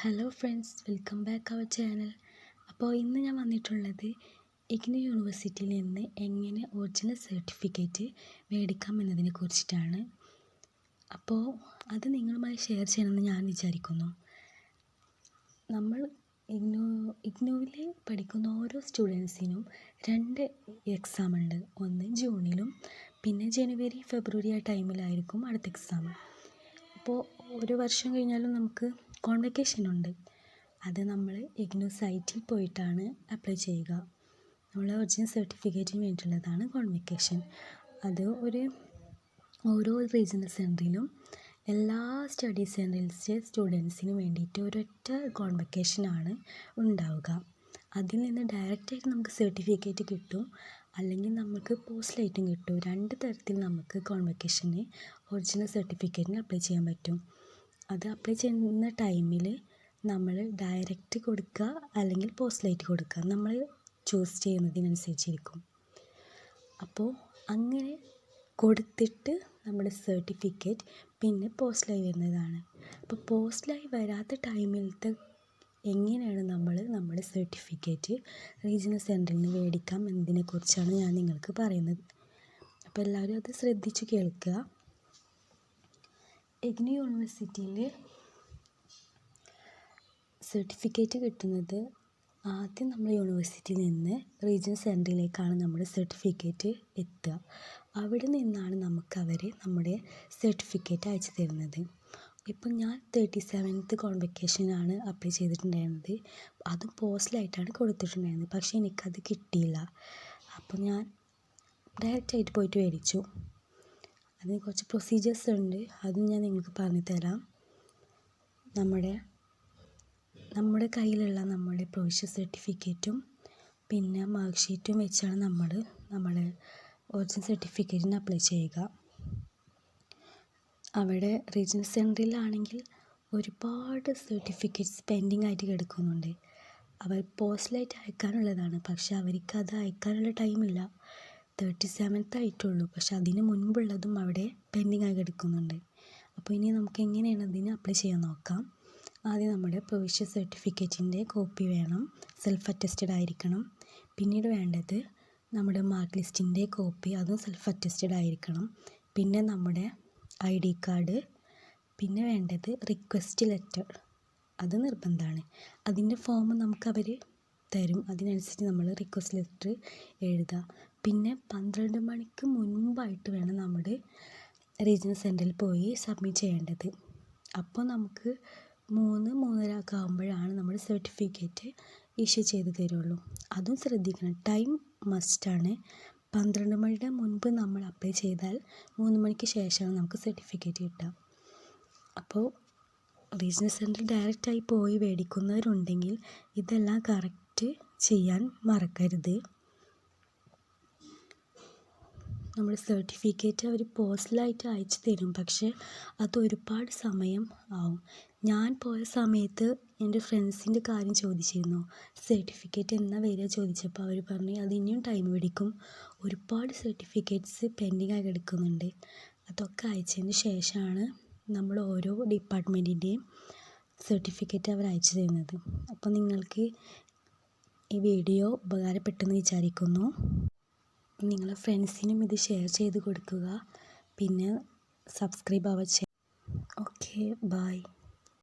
Hello friends welcome back our channel അപ്പോൾ ഇന്ന് ഞാൻ വന്നിട്ടുള്ളത് ഇഗ്നു യൂണിവേഴ്സിറ്റിയിൽ നിന്ന് എങ്ങനെ ഒറിജിനൽ സർട്ടിഫിക്കറ്റ് മേടിക്കാം എന്നതിനെ കുറിച്ചിട്ടാണ്. അപ്പോൾ അത് നിങ്ങളുമായി ഷെയർ ചെയ്യണമെന്ന് ഞാൻ വിചാരിക്കുന്നു. നമ്മൾ ഇഗ്നോ ഇഗ്നുവിൽ പഠിക്കുന്ന ഓരോ സ്റ്റുഡൻസിനും രണ്ട് എക്സാം ഉണ്ട്. ഒന്ന് ജൂണിലും പിന്നെ ജനുവരി ഫെബ്രുവരി ആ ടൈമിലായിരിക്കും അടുത്ത എക്സാം അപ്പോൾ ഒരു വർഷം കഴിഞ്ഞാലും നമുക്ക് കോൺവെക്കേഷൻ ഉണ്ട്. അത് നമ്മൾ ഇഗ്നു സൈറ്റിൽ പോയിട്ടാണ് അപ്ലൈ ചെയ്യുക. നമ്മളെ ഒറിജിനൽ സർട്ടിഫിക്കറ്റിന് വേണ്ടിയിട്ടുള്ളതാണ് കോൺവെക്കേഷൻ അത് ഒരു ഓരോ റീജിയണൽ സെന്ററിലും എല്ലാ സ്റ്റഡി സെന്ററിൽസിലെ സ്റ്റുഡൻസിന് വേണ്ടിയിട്ട് ഒരൊറ്റ കോൺവെക്കേഷനാണ് ഉണ്ടാവുക. അതിൽ നിന്ന് ഡയറക്റ്റായിട്ട് നമുക്ക് സർട്ടിഫിക്കറ്റ് കിട്ടും. അല്ലെങ്കിൽ നമുക്ക് പോസ്റ്റ് പോസ്റ്റലായിട്ടും കിട്ടും. രണ്ട് തരത്തിൽ നമുക്ക് കോൺവെക്കേഷന് ഒറിജിനൽ സർട്ടിഫിക്കറ്റിന് അപ്ലൈ ചെയ്യാൻ പറ്റും. അത് അപ്ലൈ ചെയ്യുന്ന ടൈമിൽ നമ്മൾ ഡയറക്റ്റ് കൊടുക്കുക അല്ലെങ്കിൽ പോസ്റ്റലായിട്ട് കൊടുക്കുക നമ്മൾ ചൂസ് ചെയ്യുന്നതിനനുസരിച്ചിരിക്കും. അപ്പോൾ അങ്ങനെ കൊടുത്തിട്ട് നമ്മുടെ സർട്ടിഫിക്കറ്റ് പിന്നെ പോസ്റ്റലായി വരുന്നതാണ്. അപ്പോൾ പോസ്റ്റലായി വരാത്ത ടൈമിലത്തെ എങ്ങനെയാണ് നമ്മൾ നമ്മുടെ സർട്ടിഫിക്കറ്റ് റീജിയണൽ സെന്ററിൽ നിന്ന് മേടിക്കാം എന്നതിനെക്കുറിച്ചാണ് ഞാൻ നിങ്ങൾക്ക് പറയുന്നത്. അപ്പോൾ എല്ലാവരും അത് ശ്രദ്ധിച്ചു കേൾക്കുക. ഇഗ്നു യൂണിവേഴ്സിറ്റിയിൽ സർട്ടിഫിക്കറ്റ് കിട്ടുന്നത് ആദ്യം നമ്മൾ യൂണിവേഴ്സിറ്റിയിൽ നിന്ന് റീജിയൻ സെന്ററിലേക്കാണ് നമ്മുടെ സർട്ടിഫിക്കറ്റ് എത്തുക. അവിടെ നിന്നാണ് നമുക്ക് അവർ നമ്മുടെ സർട്ടിഫിക്കറ്റ് അയച്ചു തരുന്നത്. ഇപ്പം ഞാൻ തേർട്ടി സെവൻത്ത് കോൺവെക്കേഷനാണ് അപ്ലൈ ചെയ്തിട്ടുണ്ടായിരുന്നത്. അതും പോസ്റ്റലായിട്ടാണ് കൊടുത്തിട്ടുണ്ടായിരുന്നത്. പക്ഷേ എനിക്കത് കിട്ടിയില്ല. അപ്പോൾ ഞാൻ ഡയറക്റ്റായിട്ട് പോയിട്ട് മേടിച്ചു. അതിന് കുറച്ച് പ്രൊസീജിയേഴ്സ് ഉണ്ട്. അതും ഞാൻ നിങ്ങൾക്ക് പറഞ്ഞു തരാം നമ്മുടെ നമ്മുടെ കയ്യിലുള്ള നമ്മുടെ പ്രൊവിഷൻ സർട്ടിഫിക്കറ്റും പിന്നെ മാർക്ക് ഷീറ്റും വെച്ചാണ് നമ്മൾ നമ്മുടെ ഒറിജിനൽ സർട്ടിഫിക്കറ്റിന് അപ്ലൈ ചെയ്യുക. അവിടെ റീജിയണൽ സെന്ററിലാണെങ്കിൽ ഒരുപാട് സർട്ടിഫിക്കറ്റ്സ് പെൻഡിങ് ആയിട്ട് കിടക്കുന്നുണ്ട്. അവർ പോസ്റ്റലായിട്ട് അയക്കാനുള്ളതാണ്. പക്ഷെ അവർക്ക് അത് അയക്കാനുള്ള ടൈമില്ല തേർട്ടി സെവൻത്ത് ആയിട്ടുള്ളൂ. പക്ഷേ അതിന് മുൻപുള്ളതും അവിടെ പെൻഡിങ് ആയി കിടക്കുന്നുണ്ട്. അപ്പോൾ ഇനി നമുക്ക് എങ്ങനെയാണ് അതിന് അപ്ലൈ ചെയ്യാൻ നോക്കാം. ആദ്യം നമ്മുടെ പ്രൊവിഷ്യൽ സർട്ടിഫിക്കറ്റിന്റെ കോപ്പി വേണം. സെൽഫ് അറ്റസ്റ്റഡ് ആയിരിക്കണം. പിന്നീട് വേണ്ടത് നമ്മുടെ മാർക്ക് ലിസ്റ്റിന്റെ കോപ്പി അതും സെൽഫ് അറ്റസ്റ്റഡ് ആയിരിക്കണം. പിന്നെ നമ്മുടെ ഐ ഡി കാർഡ് പിന്നെ വേണ്ടത് റിക്വസ്റ്റ് ലെറ്റർ അത് നിർബന്ധമാണ്. അതിന്റെ ഫോം നമുക്ക് അവർ തരും. അതിനനുസരിച്ച് നമ്മൾ റിക്വസ്റ്റ് ലെറ്റർ എഴുതുക. പിന്നെ പന്ത്രണ്ട് മണിക്ക് മുൻപായിട്ട് വേണം നമ്മുടെ റീജിയൻ സെന്ററിൽ പോയി സബ്മിറ്റ് ചെയ്യേണ്ടത്. അപ്പോൾ നമുക്ക് മൂന്ന് മൂന്നര ഒക്കെ ആകുമ്പോഴാണ് നമ്മുടെ സർട്ടിഫിക്കറ്റ് ഇഷ്യൂ ചെയ്ത് തരുള്ളൂ. അതും ശ്രദ്ധിക്കണം. ടൈം മസ്റ്റാണ്. പന്ത്രണ്ട് മണിയുടെ മുൻപ് നമ്മൾ അപ്ലൈ ചെയ്താൽ മൂന്ന് മണിക്ക് ശേഷമാണ് നമുക്ക് സർട്ടിഫിക്കറ്റ് കിട്ടുക. അപ്പോൾ റീജിയണൽ സെന്ററിൽ ഡയറക്റ്റായി പോയി മേടിക്കുന്നവരുണ്ടെങ്കിൽ ഇതെല്ലാം കറക്റ്റ് ചെയ്യാൻ മറക്കരുത്. നമ്മുടെ സർട്ടിഫിക്കറ്റ് അവർ പോസ്റ്റലായിട്ട് അയച്ചു തരും. പക്ഷേ അത് ഒരുപാട് സമയം ആവും. ഞാൻ പോയ സമയത്ത് എന്റെ ഫ്രണ്ട്സിന്റെ കാര്യം ചോദിച്ചിരുന്നു. സർട്ടിഫിക്കറ്റ് എന്നാ വരിക ചോദിച്ചപ്പോൾ അവർ പറഞ്ഞു അത് ഇനിയും ടൈം പിടിക്കും. ഒരുപാട് സർട്ടിഫിക്കറ്റ്സ് പെൻഡിങ് ആയി കിടക്കുന്നുണ്ട്. അതൊക്കെ അയച്ചതിന് ശേഷമാണ് നമ്മൾ ഓരോ ഡിപ്പാർട്ട്മെന്റിന്റെയും സർട്ടിഫിക്കറ്റ് അവർ അയച്ചു തരുന്നത്. അപ്പോൾ നിങ്ങൾക്ക് ഈ വീഡിയോ ഉപകാരപ്പെട്ടെന്ന് വിചാരിക്കുന്നു. നിങ്ങളുടെ ഫ്രണ്ട്സിനും ഇത് ഷെയർ ചെയ്ത് കൊടുക്കുക. പിന്നെ സബ്സ്ക്രൈബ് ആവുക ഓക്കെ ബൈ